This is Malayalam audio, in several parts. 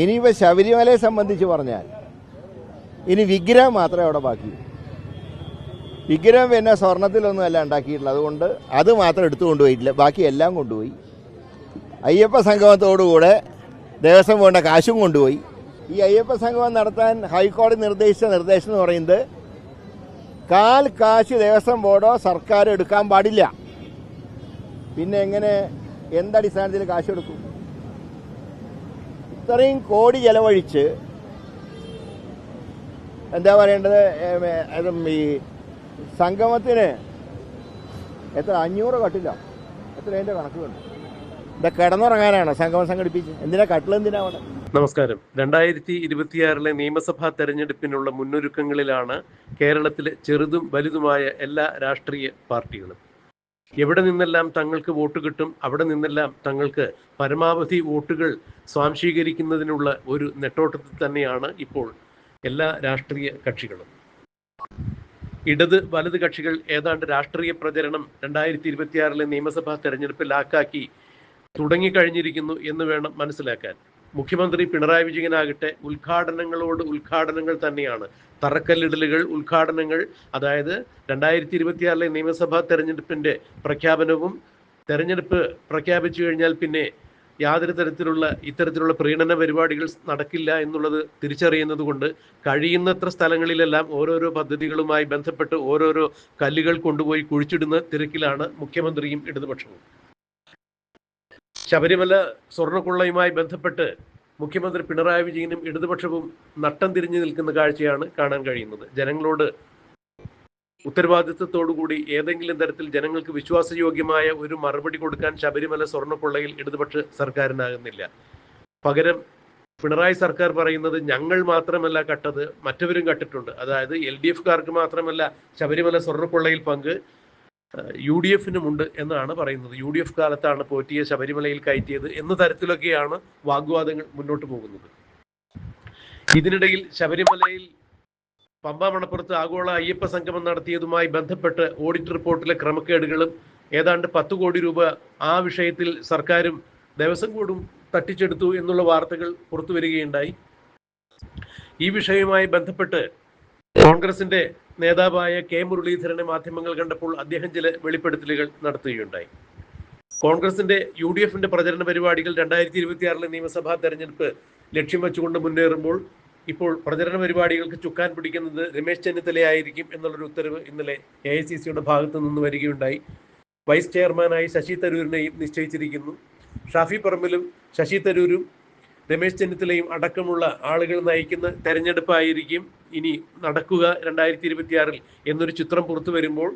ഇനിയിപ്പോൾ ശബരിമലയെ സംബന്ധിച്ച് പറഞ്ഞാൽ ഇനി വിഗ്രഹം മാത്രമേ അവിടെ ബാക്കി. വിഗ്രഹം പിന്നെ സ്വർണത്തിലൊന്നും അല്ല ഉണ്ടാക്കിയിട്ടുള്ളത്. അതുകൊണ്ട് അത് മാത്രം എടുത്തു കൊണ്ടുപോയിട്ടില്ല. ബാക്കി എല്ലാം കൊണ്ടുപോയി. അയ്യപ്പ സംഗമത്തോടുകൂടെ ദേവസ്വം വേണ്ട കാശും കൊണ്ടുപോയി. ഈ അയ്യപ്പ സംഗമം നടത്താൻ ഹൈക്കോടതി നിർദ്ദേശിച്ച നിർദ്ദേശം എന്ന് പറയുന്നത് കാൽ കാശ് ദേവസ്വം ബോർഡോ സർക്കാർ എടുക്കാൻ പാടില്ല. പിന്നെ എങ്ങനെ എന്തടിസ്ഥാനത്തിൽ കാശ് എടുക്കും? ഇത്രയും കോടി ചെലവഴിച്ച് എന്താ പറയേണ്ടത്? ഈ സംഗമത്തിന് എത്ര? അഞ്ഞൂറ് കട്ടില്ല എത്ര അതിന്റെ കണക്കുണ്ട് എന്താ കിടന്നുറങ്ങാനാണോ സംഗമം സംഘടിപ്പിച്ച്? എന്തിനാ കട്ടിലെന്തിനാ അവിടെ? നമസ്കാരം. രണ്ടായിരത്തി ഇരുപത്തിയാറിലെ നിയമസഭാ തെരഞ്ഞെടുപ്പിനുള്ള മുന്നൊരുക്കങ്ങളിലാണ് കേരളത്തിലെ ചെറുതും വലുതുമായ എല്ലാ രാഷ്ട്രീയ പാർട്ടികളും. എവിടെ നിന്നെല്ലാം തങ്ങൾക്ക് വോട്ട് കിട്ടും അവിടെ നിന്നെല്ലാം തങ്ങൾക്ക് പരമാവധി വോട്ടുകൾ സ്വാംശീകരിക്കുന്നതിനുള്ള ഒരു നെട്ടോട്ടത്തിൽ തന്നെയാണ് ഇപ്പോൾ എല്ലാ രാഷ്ട്രീയ കക്ഷികളും. ഇടത് വലത് കക്ഷികൾ ഏതാണ്ട് രാഷ്ട്രീയ പ്രചരണം രണ്ടായിരത്തി ഇരുപത്തിയാറിലെ നിയമസഭാ തെരഞ്ഞെടുപ്പിൽ ആക്കാക്കി തുടങ്ങിക്കഴിഞ്ഞിരിക്കുന്നു എന്ന് വേണം മനസ്സിലാക്കാൻ. മുഖ്യമന്ത്രി പിണറായി വിജയനാകട്ടെ ഉദ്ഘാടനങ്ങളോട് ഉദ്ഘാടനങ്ങൾ തന്നെയാണ്. തറക്കല്ലിടലുകൾ ഉദ്ഘാടനങ്ങൾ അതായത് രണ്ടായിരത്തി ഇരുപത്തിയാറിലെ നിയമസഭാ തെരഞ്ഞെടുപ്പിന്റെ പ്രഖ്യാപനവും തെരഞ്ഞെടുപ്പ് പ്രഖ്യാപിച്ചു കഴിഞ്ഞാൽ പിന്നെ യാതൊരു തരത്തിലുള്ള ഇത്തരത്തിലുള്ള പ്രീണന പരിപാടികൾ നടക്കില്ല എന്നുള്ളത് തിരിച്ചറിയുന്നത് കൊണ്ട് കഴിയുന്നത്ര സ്ഥലങ്ങളിലെല്ലാം ഓരോരോ പദ്ധതികളുമായി ബന്ധപ്പെട്ട് ഓരോരോ കല്ലുകൾ കൊണ്ടുപോയി കുഴിച്ചിടുന്ന തിരക്കിലാണ് മുഖ്യമന്ത്രിയും ഇടതുപക്ഷവും. ശബരിമല സ്വർണക്കൊള്ളയുമായി ബന്ധപ്പെട്ട് മുഖ്യമന്ത്രി പിണറായി വിജയനും ഇടതുപക്ഷവും നട്ടം തിരിഞ്ഞു നിൽക്കുന്ന കാഴ്ചയാണ് കാണാൻ കഴിയുന്നത്. ജനങ്ങളോട് ഉത്തരവാദിത്വത്തോടുകൂടി ഏതെങ്കിലും തരത്തിൽ ജനങ്ങൾക്ക് വിശ്വാസയോഗ്യമായ ഒരു മറുപടി കൊടുക്കാൻ ശബരിമല സ്വർണക്കുള്ളയിൽ ഇടതുപക്ഷ സർക്കാരിനാകുന്നില്ല. പകരം പിണറായി സർക്കാർ പറയുന്നത് ഞങ്ങൾ മാത്രമല്ല കട്ടത് മറ്റവരും കട്ടിട്ടുണ്ട്. അതായത് എൽ ഡി എഫുകാർക്ക് മാത്രമല്ല ശബരിമല സ്വർണക്കൊള്ളയിൽ പങ്ക്. യു ഡി എഫിനുമുണ്ട് എന്നാണ് പറയുന്നത്. യു ഡി എഫ് കാലത്താണ് പോറ്റിയെ ശബരിമലയിൽ കയറ്റിയത് എന്ന തരത്തിലൊക്കെയാണ് വാഗ്വാദങ്ങൾ മുന്നോട്ട് പോകുന്നത്. ഇതിനിടയിൽ ശബരിമലയിൽ പമ്പ മണപ്പുറത്ത് ആഗോള അയ്യപ്പ സംഗമം നടത്തിയതുമായി ബന്ധപ്പെട്ട് ഓഡിറ്റ് റിപ്പോർട്ടിലെ ക്രമക്കേടുകളും ഏതാണ്ട് പത്ത് കോടി രൂപ ആ വിഷയത്തിൽ സർക്കാരും ദേവസ്വം ബോർഡും തട്ടിച്ചെടുത്തു എന്നുള്ള വാർത്തകൾ പുറത്തു വരികയുണ്ടായി ഈ വിഷയവുമായി ബന്ധപ്പെട്ട് കോൺഗ്രസിന്റെ നേതാവായ കെ മുരളീധരനെ മാധ്യമങ്ങൾ കണ്ടപ്പോൾ അദ്ദേഹം ചില വെളിപ്പെടുത്തലുകൾ നടത്തുകയുണ്ടായി. കോൺഗ്രസിന്റെ യു ഡി എഫിന്റെ പ്രചരണ പരിപാടികൾ രണ്ടായിരത്തി ഇരുപത്തിയാറിലെ നിയമസഭാ തെരഞ്ഞെടുപ്പ് ലക്ഷ്യം വെച്ചുകൊണ്ട് മുന്നേറുമ്പോൾ ഇപ്പോൾ പ്രചരണ പരിപാടികൾക്ക് ചുക്കാൻ പിടിക്കുന്നത് രമേശ് ചെന്നിത്തലയായിരിക്കും എന്നുള്ളൊരു ഉത്തരവ് ഇന്നലെ എ ഐ സി സിയുടെ ഭാഗത്തു നിന്ന് വരികയുണ്ടായി. വൈസ് ചെയർമാനായി ശശി തരൂരിനെയും നിശ്ചയിച്ചിരിക്കുന്നു. ഷാഫി പറമ്പിലും ശശി തരൂരും രമേശ് ചെന്നിത്തലയും അടക്കമുള്ള ആളുകൾ നയിക്കുന്ന തെരഞ്ഞെടുപ്പായിരിക്കും ഇനി നടക്കുക രണ്ടായിരത്തി ഇരുപത്തിയാറിൽ എന്നൊരു ചിത്രം പുറത്തു വരുമ്പോൾ.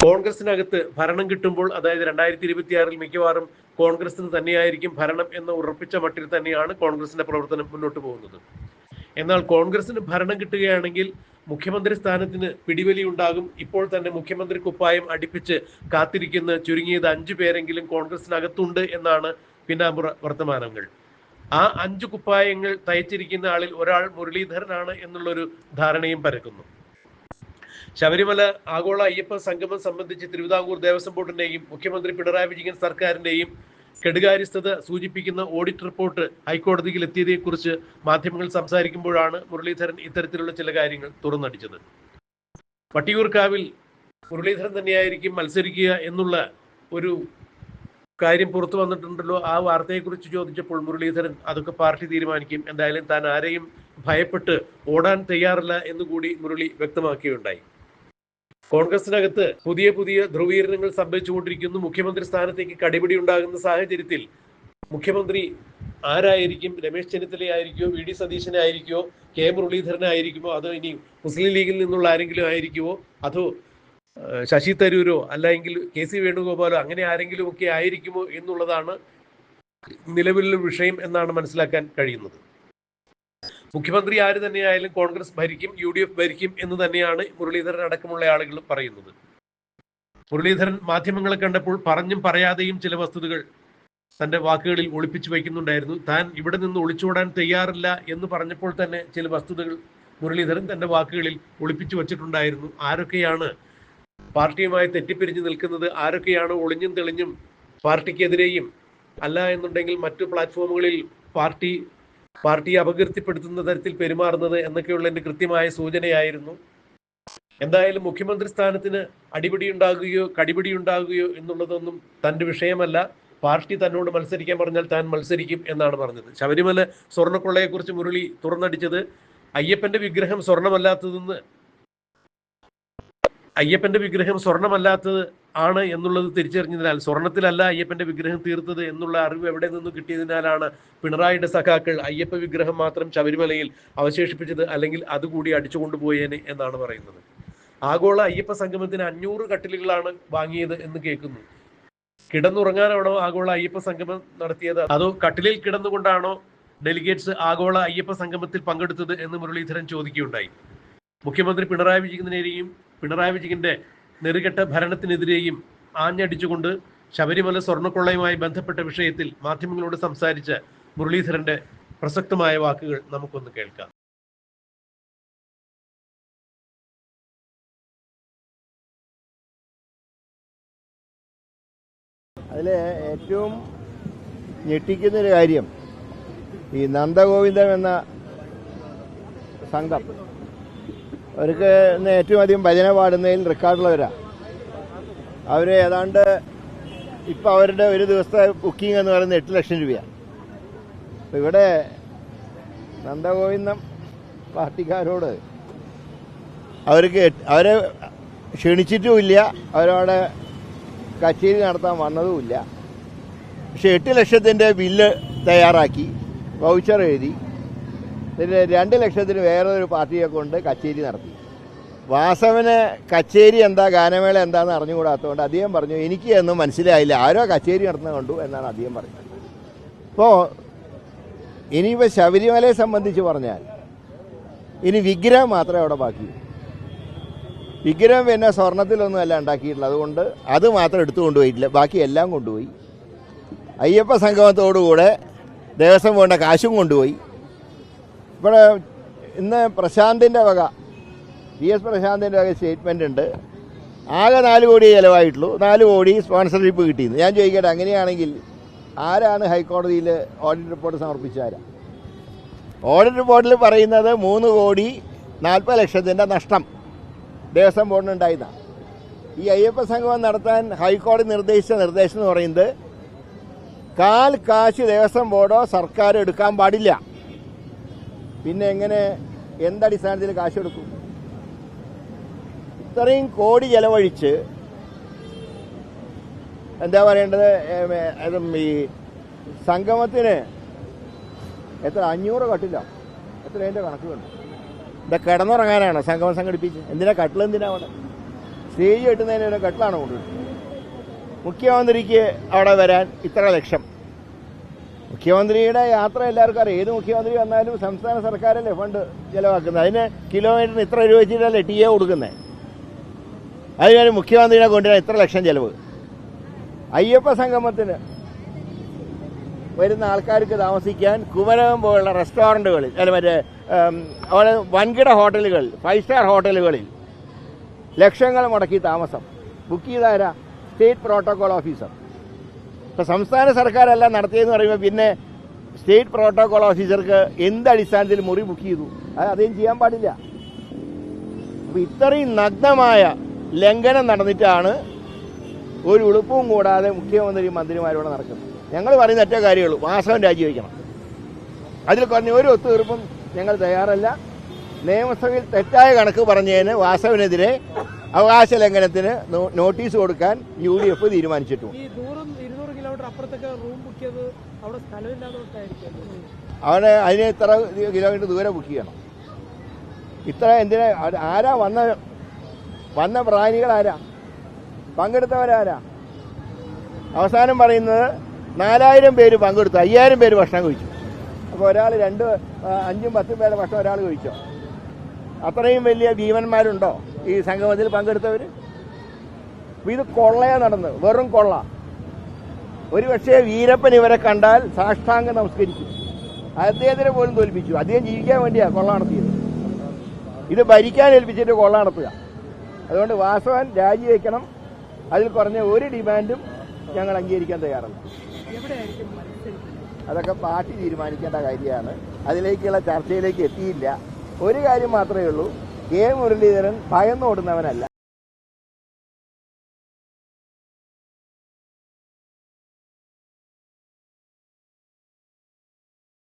കോൺഗ്രസിനകത്ത് ഭരണം കിട്ടുമ്പോൾ അതായത് രണ്ടായിരത്തി ഇരുപത്തിയാറിൽ മിക്കവാറും കോൺഗ്രസിന് തന്നെയായിരിക്കും ഭരണം എന്ന ഉറപ്പിച്ച മട്ടിൽ തന്നെയാണ് കോൺഗ്രസിന്റെ പ്രവർത്തനം മുന്നോട്ട് പോകുന്നത്. എന്നാൽ കോൺഗ്രസിന് ഭരണം കിട്ടുകയാണെങ്കിൽ മുഖ്യമന്ത്രി സ്ഥാനത്തിന് പിടിവലി ഉണ്ടാകും. ഇപ്പോൾ തന്നെ മുഖ്യമന്ത്രി കുപ്പായം അടിപ്പിച്ച് കാത്തിരിക്കുന്ന ചുരുങ്ങിയത് അഞ്ചു പേരെങ്കിലും കോൺഗ്രസിനകത്തുണ്ട് എന്നാണ് പിന്നാമ്പുറ വർത്തമാനങ്ങൾ. ആ അഞ്ച് കുപ്പായങ്ങൾ തയ്ച്ചിരിക്കുന്ന ആളിൽ ഒരാൾ മുരളീധരനാണ് എന്നുള്ളൊരു ധാരണയും പരക്കുന്നു. ശബരിമല ആഗോള അയ്യപ്പ സംഗമം സംബന്ധിച്ച് തിരുവിതാംകൂർ ദേവസ്വം ബോർഡിന്റെയും മുഖ്യമന്ത്രി പിണറായി വിജയൻ സർക്കാരിന്റെയും കെടുകാര്യസ്ഥത സൂചിപ്പിക്കുന്ന ഓഡിറ്റ് റിപ്പോർട്ട് ഹൈക്കോടതിയിൽ എത്തിയതിനെക്കുറിച്ച് മാധ്യമങ്ങൾ സംസാരിക്കുമ്പോഴാണ് മുരളീധരൻ ഇത്തരത്തിലുള്ള ചില കാര്യങ്ങൾ തുറന്നടിച്ചത്. വട്ടിയൂർക്കാവിൽ മുരളീധരൻ തന്നെയായിരിക്കും മത്സരിക്കുക എന്നുള്ള ഒരു കാര്യം പുറത്തു വന്നിട്ടുണ്ടല്ലോ ആ വാർത്തയെക്കുറിച്ച് ചോദിച്ചപ്പോൾ മുരളീധരൻ അതൊക്കെ പാർട്ടി തീരുമാനിക്കും എന്തായാലും താൻ ആരെയും ഭയപ്പെട്ട് ഓടാൻ തയ്യാറില്ല എന്നുകൂടി മുരളി വ്യക്തമാക്കുകയുണ്ടായി കോൺഗ്രസിനകത്ത് പുതിയ പുതിയ ധ്രുവീകരണങ്ങൾ സംഭവിച്ചുകൊണ്ടിരിക്കുന്നു. മുഖ്യമന്ത്രി സ്ഥാനത്തേക്ക് കടിപിടി ഉണ്ടാകുന്ന സാഹചര്യത്തിൽ മുഖ്യമന്ത്രി ആരായിരിക്കും? രമേശ് ചെന്നിത്തല ആയിരിക്കുമോ? വി ഡി സതീശനായിരിക്കോ കെ മുരളീധരനായിരിക്കുമോ അതോ ഇനി മുസ്ലിം ലീഗിൽ നിന്നുള്ള ആരെങ്കിലും ആയിരിക്കുമോ? അതോ ശശി തരൂരോ അല്ലെങ്കിൽ കെ സി വേണുഗോപാലോ അങ്ങനെ ആരെങ്കിലും ഒക്കെ ആയിരിക്കുമോ എന്നുള്ളതാണ് നിലവിലുള്ള വിഷയം എന്നാണ് മനസ്സിലാക്കാൻ കഴിയുന്നത്. മുഖ്യമന്ത്രി ആര് തന്നെയായാലും കോൺഗ്രസ് ഭരിക്കും യു ഡി എഫ് ഭരിക്കും എന്ന് തന്നെയാണ് മുരളീധരൻ അടക്കമുള്ള ആളുകൾ പറയുന്നത്. മുരളീധരൻ മാധ്യമങ്ങളെ കണ്ടപ്പോൾ പറഞ്ഞും പറയാതെയും ചില വസ്തുതകൾ തന്റെ വാക്കുകളിൽ ഒളിപ്പിച്ചു വയ്ക്കുന്നുണ്ടായിരുന്നു. താൻ ഇവിടെ നിന്ന് ഒളിച്ചോടാൻ തയ്യാറില്ല എന്ന് പറഞ്ഞപ്പോൾ തന്നെ ചില വസ്തുതകൾ മുരളീധരൻ തന്റെ വാക്കുകളിൽ ഒളിപ്പിച്ചു വച്ചിട്ടുണ്ടായിരുന്നു. ആരൊക്കെയാണ് പാർട്ടിയുമായി തെറ്റിപ്പിരിഞ്ഞ് നിൽക്കുന്നത് ആരൊക്കെയാണ് ഒളിഞ്ഞും തെളിഞ്ഞും പാർട്ടിക്കെതിരെയും അല്ല എന്നുണ്ടെങ്കിൽ മറ്റു പ്ലാറ്റ്ഫോമുകളിൽ പാർട്ടി പാർട്ടിയെ അപകീർത്തിപ്പെടുത്തുന്ന തരത്തിൽ പെരുമാറുന്നത് എന്നൊക്കെയുള്ള എന്റെ കൃത്യമായ സൂചനയായിരുന്നു. എന്തായാലും മുഖ്യമന്ത്രി സ്ഥാനത്തിന് അടിപിടി ഉണ്ടാകുകയോ കടിപിടി ഉണ്ടാകുകയോ എന്നുള്ളതൊന്നും തന്റെ വിഷയമല്ല. പാർട്ടി തന്നോട് മത്സരിക്കാൻ പറഞ്ഞാൽ താൻ മത്സരിക്കും എന്നാണ് പറഞ്ഞത്. ശബരിമല സ്വർണക്കൊള്ളയെക്കുറിച്ച് മുരളി തുറന്നടിച്ചത് അയ്യപ്പന്റെ വിഗ്രഹം സ്വർണമല്ലാത്തതെന്ന് അയ്യപ്പന്റെ വിഗ്രഹം സ്വർണമല്ലാത്തത് ആണ് എന്നുള്ളത് തിരിച്ചറിഞ്ഞതിനാൽ സ്വർണത്തിലല്ല അയ്യപ്പന്റെ വിഗ്രഹം തീർത്തത് എന്നുള്ള അറിവ് എവിടെ നിന്ന് കിട്ടിയതിനാലാണ് പിണറായിയുടെ സഖാക്കൾ അയ്യപ്പ വിഗ്രഹം മാത്രം ശബരിമലയിൽ അവശേഷിപ്പിച്ചത് അല്ലെങ്കിൽ അതുകൂടി അടിച്ചുകൊണ്ടുപോയേനെ എന്നാണ് പറയുന്നത്. ആഗോള അയ്യപ്പ സംഗമത്തിന് അഞ്ഞൂറ് കട്ടിലുകളാണ് വാങ്ങിയത് എന്ന് കേൾക്കുന്നു. കിടന്നുറങ്ങാനാണോ ആഗോള അയ്യപ്പ സംഗമം നടത്തിയത്? അതോ കട്ടിലിൽ കിടന്നുകൊണ്ടാണോ ഡെലിഗേറ്റ്സ് ആഗോള അയ്യപ്പ സംഗമത്തിൽ പങ്കെടുത്തത് എന്ന് മുരളീധരൻ ചോദിക്കുകയുണ്ടായി. മുഖ്യമന്ത്രി പിണറായി വിജയനെതിരെയും പിണറായി വിജയന്റെ നെറുകെട്ട ഭരണത്തിനെതിരെയും ആഞ്ഞടിച്ചുകൊണ്ട് ശബരിമല സ്വർണക്കൊള്ളയുമായി ബന്ധപ്പെട്ട വിഷയത്തിൽ മാധ്യമങ്ങളോട് സംസാരിച്ച മുരളീധരന്റെ പ്രസക്തമായ വാക്കുകൾ നമുക്കൊന്ന് കേൾക്കാം. അതിൽ ഏറ്റവും ഞെട്ടിക്കുന്നൊരു കാര്യം ഈ നന്ദഗോവിന്ദം എന്ന സംഘം അവർക്ക് ഏറ്റവും അധികം ഭജന പാടുന്നതിൽ റെക്കോർഡുള്ളവരാണ് അവർ ഏതാണ്ട് ഇപ്പം അവരുടെ ഒരു ദിവസത്തെ ബുക്കിംഗ് എന്ന് പറയുന്നത് എട്ട് ലക്ഷം രൂപയാണ് അപ്പം ഇവിടെ നന്ദഗോവിന്ദം പാർട്ടിക്കാരോട് അവർക്ക് അവരെ ക്ഷണിച്ചിട്ടുമില്ല അവരവിടെ കച്ചേരി നടത്താൻ വന്നതുമില്ല പക്ഷെ എട്ട് ലക്ഷത്തിന്റെ ബില്ല് തയ്യാറാക്കി വൗച്ചർ എഴുതി. പിന്നെ രണ്ട് ലക്ഷത്തിന് ഒരു പാർട്ടിയെ കൊണ്ട് കച്ചേരി നടത്തി. വാസവന് കച്ചേരി എന്താ ഗാനമേള എന്താന്ന് അറിഞ്ഞുകൂടാത്തതുകൊണ്ട് അദ്ദേഹം പറഞ്ഞു എനിക്ക് ഒന്നും മനസ്സിലായില്ല. ആരോ കച്ചേരി നടന്നു കണ്ടു എന്നാണ് അദ്ദേഹം പറഞ്ഞത്. അപ്പോൾ ഇനിയിപ്പോൾ ശബരിമലയെ സംബന്ധിച്ച് പറഞ്ഞാൽ ഇനി വിഗ്രഹം മാത്രമേ അവിടെ ബാക്കി വിഗ്രഹം പിന്നെ സ്വർണത്തിലൊന്നും അല്ല ഉണ്ടാക്കിയിട്ടുള്ളത്. അതുകൊണ്ട് അത് മാത്രം എടുത്തു കൊണ്ടുപോയിട്ടില്ല. ബാക്കി എല്ലാം കൊണ്ടുപോയി. അയ്യപ്പ സംഗമത്തോടുകൂടെ ദേവസ്വം വേണ്ട കാശും കൊണ്ടുപോയി. ഇവിടെ ഇന്ന് പ്രശാന്തിന്റെ വക വി എസ് പ്രശാന്തിന്റെ വക സ്റ്റേറ്റ്മെന്റ് ഉണ്ട്. ആകെ നാല് കോടി ചിലവായിട്ടുള്ളൂ. നാല് കോടി സ്പോൺസർഷിപ്പ് കിട്ടിയിരുന്നു. ഞാൻ ചോദിക്കട്ടെ അങ്ങനെയാണെങ്കിൽ ആരാണ് ഹൈക്കോടതിയിൽ ഓഡിറ്റ് റിപ്പോർട്ട് സമർപ്പിച്ച ആരാ? ഓഡിറ്റ് റിപ്പോർട്ടിൽ പറയുന്നത് മൂന്ന് കോടി നാൽപ്പത് ലക്ഷത്തിന്റെ നഷ്ടം ദേവസ്വം ബോർഡിനുണ്ടായതാണ് ഈ അയ്യപ്പ സംഗമം നടത്താൻ ഹൈക്കോടതി നിർദ്ദേശിച്ച നിർദ്ദേശം എന്ന് പറയുന്നത് കാൽ കാശ് ദേവസ്വം ബോർഡോ സർക്കാരോ എടുക്കാൻ പാടില്ല. പിന്നെ എങ്ങനെ എന്തടിസ്ഥാനത്തിൽ കാശ് കൊടുക്കും ഇത്രയും കോടി ചെലവഴിച്ച് എന്താ പറയേണ്ടത്? ഈ സംഗമത്തിന് എത്ര? അഞ്ഞൂറ് കട്ടില്ല എത്ര അതിന്റെ കണക്കുകളുണ്ട്? ഇവിടെ കിടന്നുറങ്ങാനാണ് സംഗമം സംഘടിപ്പിച്ച്. എന്തിനാ കട്ടിൽ എന്തിനാ അവിടെ? സ്റ്റേജ് കെട്ടുന്നതിന് കട്ടിലാണ് കൊണ്ടുവരുന്നത്. മുഖ്യമന്ത്രിക്ക് അവിടെ വരാൻ ഇത്ര ലക്ഷം. മുഖ്യമന്ത്രിയുടെ യാത്ര എല്ലാവർക്കും അറിയാം. ഏത് മുഖ്യമന്ത്രി വന്നാലും സംസ്ഥാന സർക്കാരല്ലേ ഫണ്ട് ചിലവാക്കുന്നത്? അതിന് കിലോമീറ്ററിന് ഇത്ര രൂപ വെച്ചിട്ടല്ലേ ടി എ കൊടുക്കുന്നത് അതിന് മുഖ്യമന്ത്രിനെ കൊണ്ടുവരാൻ ഇത്ര ലക്ഷം ചിലവ്. അയ്യപ്പ സംഗമത്തിന് വരുന്ന ആൾക്കാർക്ക് താമസിക്കാൻ കുമരകം പോലുള്ള റെസ്റ്റോറന്റുകളിൽ അല്ല മറ്റേ അവിടെ വൻകിട ഹോട്ടലുകളിൽ ഫൈവ് സ്റ്റാർ ഹോട്ടലുകളിൽ ലക്ഷങ്ങൾ മുടക്കി താമസം. ബുക്ക് ചെയ്താരാ? State protocol officer. ഇപ്പം സംസ്ഥാന സർക്കാരെല്ലാം നടത്തിയെന്ന് പറയുമ്പോൾ പിന്നെ സ്റ്റേറ്റ് പ്രോട്ടോകോൾ ഓഫീസർക്ക് എന്ത് അടിസ്ഥാനത്തിൽ മുറി ബുക്ക് ചെയ്തു? അത് അദ്ദേഹം ചെയ്യാൻ പാടില്ല. അപ്പോൾ ഇത്രയും നഗ്നമായ ലംഘനം നടന്നിട്ടാണ് ഒരു ഉളുപ്പും കൂടാതെ മുഖ്യമന്ത്രി മന്ത്രിമാരോട് നടക്കുന്നത്. ഞങ്ങൾ പറയുന്ന ഒറ്റ കാര്യമുള്ളൂ വാസവൻ രാജിവെക്കണം. അതിൽ കുറഞ്ഞ ഒരു ഒത്തുതീർപ്പും ഞങ്ങൾ തയ്യാറല്ല. നിയമസഭയിൽ തെറ്റായ കണക്ക് പറഞ്ഞതിന് വാസവനെതിരെ അവകാശ ലംഘനത്തിന് നോട്ടീസ് കൊടുക്കാൻ യു ഡി എഫ് തീരുമാനിച്ചിട്ടുണ്ട്. അവിടെ അതിന് ഇത്ര കിലോമീറ്റർ ദൂരെ ബുക്ക് ചെയ്യണം. ഇത്ര എന്തിനാ? ആരാ വന്ന വന്ന പ്രാണികൾ ആരാ? പങ്കെടുത്തവരാരാ? അവസാനം പറയുന്നത് നാലായിരം പേര് പങ്കെടുത്തു. അയ്യായിരം പേര് ഭക്ഷണം കഴിച്ചു. അപ്പോൾ ഒരാൾ രണ്ട് അഞ്ചും പത്തും പേരുടെ ഭക്ഷണം ഒരാൾ കഴിച്ചോ? അത്രയും വലിയ ജീവന്മാരുണ്ടോ ഈ സംഗമത്തിൽ പങ്കെടുത്തവർ ഇത് കൊള്ളയാ നടന്നത്. വെറും കൊള്ള. ഒരു പക്ഷേ വീരപ്പൻ ഇവരെ കണ്ടാൽ സാഷ്ടാംഗം നമസ്കരിക്കും അദ്ദേഹത്തിനെ പോലും തോൽപ്പിച്ചു. അദ്ദേഹം ജീവിക്കാൻ വേണ്ടിയാ കൊള്ള നടത്തിയത് ഇത് ഭരിക്കാൻ ഏൽപ്പിച്ചിട്ട് കൊള്ള നടത്തുക അതുകൊണ്ട് വാസവൻ രാജിവെക്കണം. അതിൽ കുറഞ്ഞ ഒരു ഡിമാൻഡും ഞങ്ങൾ അംഗീകരിക്കാൻ തയ്യാറല്ല. അതൊക്കെ പാർട്ടി തീരുമാനിക്കേണ്ട കാര്യമാണ്. അതിലേക്കുള്ള ചർച്ചയിലേക്ക് എത്തിയില്ല. ഒരു കാര്യം മാത്രമേ ഉള്ളൂ. കെ മുരളീധരൻ ഭയന്നോടുന്നവനല്ല